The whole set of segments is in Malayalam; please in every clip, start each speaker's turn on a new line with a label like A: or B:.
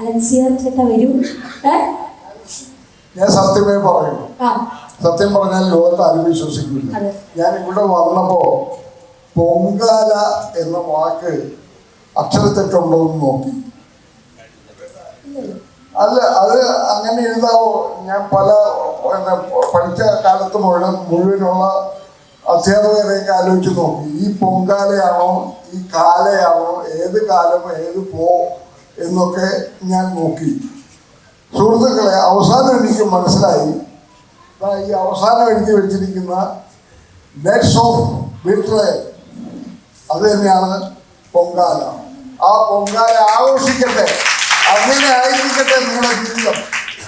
A: അലൻസിയർ ചേട്ടാ വരൂ.
B: ഞാൻ സത്യമേ പറയൂ. സത്യം പറഞ്ഞാൽ ലോകത്ത് ആരും വിശ്വസിക്കില്ല ഞാൻ ഇവിടെ വന്നപ്പോ പൊങ്കാല എന്ന വാക്ക് അക്ഷരത്തെറ്റുണ്ടോ എന്ന് നോക്കി. അല്ല അത് അങ്ങനെ എഴുതാവോ? ഞാൻ പല പഠിച്ച കാലത്ത് മുഴുവൻ മുഴുവനുള്ള അധ്യാപകരെയൊക്കെ ആലോചിച്ച് നോക്കി. ഈ പൊങ്കാലയാണോ ഈ കാലയാണോ ഏത് കാലമോ ഏത് പോ എന്നൊക്കെ ഞാൻ നോക്കി. സുഹൃത്തുക്കളെ അവസാനം എനിക്ക് മനസ്സിലായി. ഈ അവസാനം എഴുതി വെച്ചിരിക്കുന്ന നെറ്റ്സ് ഓഫ് വിട്രയൽ അത് തന്നെയാണ് പൊങ്കാല. ആ പൊങ്കാല ആഘോഷിക്കട്ടെ. അങ്ങനെ ആയിരിക്കട്ടെ നിങ്ങളുടെ ജീവിതം.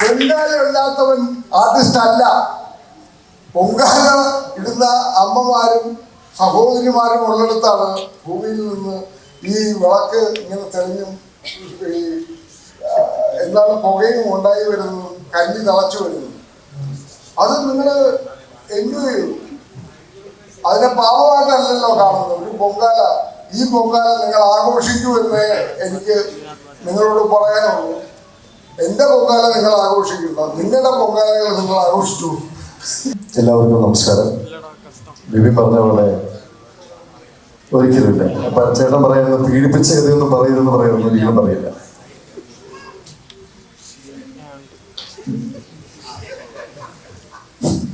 B: പൊങ്കാലമില്ലാത്തവൻ ആർട്ടിസ്റ്റ് അല്ല. പൊങ്കാല ഇടുന്ന അമ്മമാരും സഹോദരിമാരും ഉള്ളിടത്താണ് ഭൂമിയിൽ നിന്ന് ഈ വിളക്ക് ഇങ്ങനെ തെളിഞ്ഞും എന്താണ് പുകയും ഉണ്ടായി വരുന്നു കഞ്ഞി തിളച്ചു വരുന്നു. അത് നിങ്ങൾ എൻജോയ് ചെയ്തു അതിനെ പാവമായിട്ടല്ലല്ലോ കാണുന്നത്. ഒരു പൊങ്കാല ഈ പൊങ്കാല നിങ്ങൾ ആഘോഷിക്കൂ എനിക്ക് നിങ്ങളോട് പറയാനുള്ളൂ. എന്റെ പൊങ്കാല നിങ്ങൾ ആഘോഷിക്കില്ല നിങ്ങളുടെ പൊങ്കാലകൾ നിങ്ങൾ ആഘോഷിച്ചു.
C: എല്ലാവർക്കും നമസ്കാരം. ബിബി പറഞ്ഞ പോലെ ഒരിക്കലുമില്ല. അപ്പൊ ചേട്ടൻ പറയുന്നത് പീഡിപ്പിച്ച കഥയൊന്നും പറയരുതെന്ന് പറയുന്നത് ഒരിക്കലും പറയില്ല.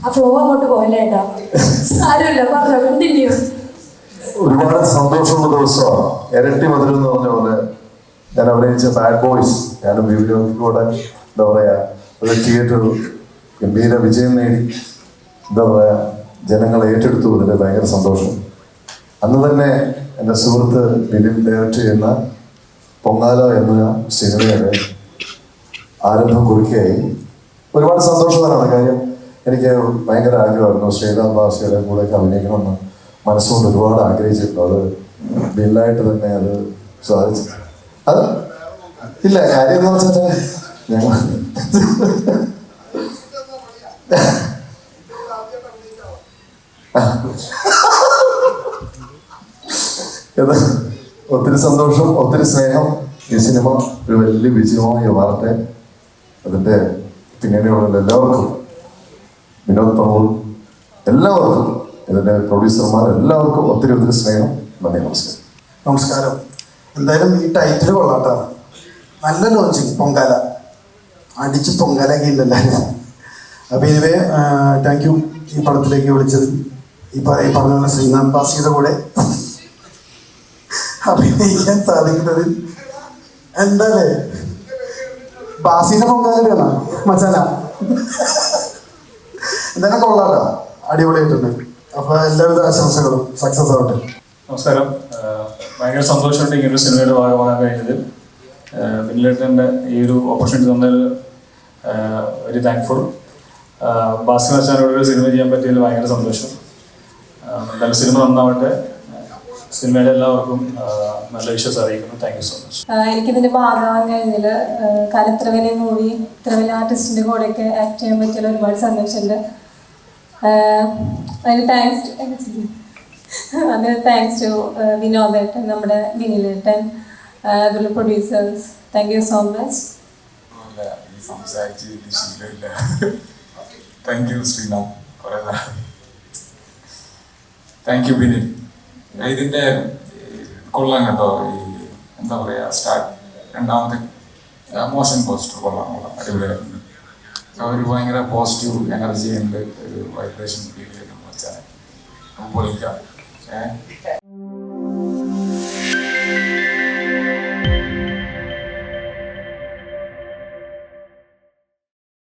A: ആ ഫ്ലോ അങ്ങോട്ട് സാരമില്ല പറഞ്ഞോ കണ്ടിന്യൂ
C: ഒരുപാട് സന്തോഷമുള്ള ദിവസമാണ്. ഇരട്ടി മധുരം എന്ന് പറഞ്ഞ പോലെ ഞാൻ അഭിനയിച്ച ബാഡ് ബോയ്സ് ഞാൻ വീഡിയോയിലൂടെ എന്താ പറയാ ഒരു തിയേറ്റർ ഗംഭീര വിജയം നേടി. എന്താ പറയാ ജനങ്ങൾ ഏറ്റെടുത്തു അതിൽ ഭയങ്കര സന്തോഷം. അന്ന് തന്നെ എന്റെ സുഹൃത്ത് ബിബിൻ ഡയറക്റ്റ് ചെയ്യുന്ന പൊങ്കാല എന്ന സിനിമയുടെ ആരംഭം കുറിക്കുകയായി. ഒരുപാട് സന്തോഷവാനാണ് കാര്യം. എനിക്ക് ഭയങ്കര ആഗ്രഹമായിരുന്നു. ശ്രീരാം ബാസിയുടെ കൂടെയൊക്കെ അഭിനയിക്കണമെന്ന് മനസ്സുകൊണ്ട് ഒരുപാട് ആഗ്രഹിച്ചിട്ടുണ്ട്. അത് ബില്ലായിട്ട് തന്നെ അത് സാധിച്ചു. അത് ഇല്ല കാര്യം എന്ന് വെച്ചാൽ ഞങ്ങൾ ഇത് ഒത്തിരി സന്തോഷം ഒത്തിരി സ്നേഹം. ഈ സിനിമ ഒരു വലിയ വിജയമായി മാറട്ടെ. അതിന്റെ പിന്നണിയുള്ള എല്ലാവർക്കും വിനോദ് പ്രഭു എല്ലാവർക്കും ഇതിന്റെ പ്രൊഡ്യൂസർമാർ എല്ലാവർക്കും ഒത്തിരി ഒത്തിരി സ്നേഹം. നന്ദി നമസ്കാരം.
D: നമസ്കാരം. എന്തായാലും ഈ ടൈറ്റിൽ കൊള്ളാട്ടോ. നല്ല ലോഞ്ചിങ് പൊങ്കാല. അടിച്ച് പൊങ്കാലൊക്കെ ഉണ്ട് അപ്പോൾ ഇനിവേ താങ്ക് യു ഈ പടത്തിലേക്ക് വിളിച്ചത്. ഈ പറഞ്ഞ ശ്രീനാഥ് ബാസിയുടെ കൂടെ അഭിനയിക്കാൻ സാധിക്കുന്നത് എന്താല്ലേ? ബാസിന്റെ പൊങ്കാലയാണ്. മച്ചാന എന്തായാലും കൊള്ളാട്ടോ. അടിപൊളിയായിട്ടുണ്ട്. അപ്പൊ എല്ലാവിധ ആശംസകളും സക്സസ് ആവട്ടെ.
E: നമസ്കാരം. ഭയങ്കര സന്തോഷമുണ്ട് ഇങ്ങനെ ഒരു സിനിമയുടെ ഭാഗമാകാൻ കഴിഞ്ഞത്. ബില്ലേട്ടന്റെ ഈ ഒരു ഓപ്പർച്യൂണിറ്റി തന്നതിൽ വെരി താങ്ക്ഫുൾ ബാസ്കർ അച്ഛനോട് ഒരു സിനിമ ചെയ്യാൻ പറ്റിയതിൽ ഭയങ്കര സന്തോഷം. നല്ല സിനിമ നന്നാവട്ടെ. സിനിമയുടെ എല്ലാവർക്കും നല്ല വിശ്വാസം അറിയിക്കുന്നു. താങ്ക് യു സോ മച്ച്
A: എനിക്കിതിന്റെ ഭാഗമാകാൻ കഴിഞ്ഞതിൽ കാരണം ഇത്ര വലിയ മൂവി ഇത്ര വലിയ ആർട്ടിസ്റ്റിന്റെ കൂടെയൊക്കെ ആക്ട് ചെയ്യാൻ പറ്റിയ ഒരുപാട് സന്തോഷമുണ്ട്. അതിന് താങ്ക്സ് അതിന് താങ്ക്സ് ടു വിനോദേട്ടൻ നമ്മുടെ വിനിലേട്ടൻ അതുപോലെ producers thank you so much
F: സംസാരിച്ച് ശീലമില്ല. Thank you Sreenath. കുറേ താങ്ക് യു ബിനിൽ ഇതിന്റെ കൊള്ളാം കേട്ടോ. ഈ എന്താ പറയാ സ്റ്റാർട്ട് രണ്ടാമത്തെ മോഷൻ പോസ്റ്റർ കൊള്ളാം കൊള്ളാം. അടിപൊളിയായിട്ടുണ്ട്. ഒരു ഭയങ്കര പോസിറ്റീവ് എനർജി ഉണ്ട്. ഒരു വൈബ്രേഷൻ ഫീൽ ചെയ്യുന്നു വെച്ചാൽ പൊളിക്കാം. ഏഹ്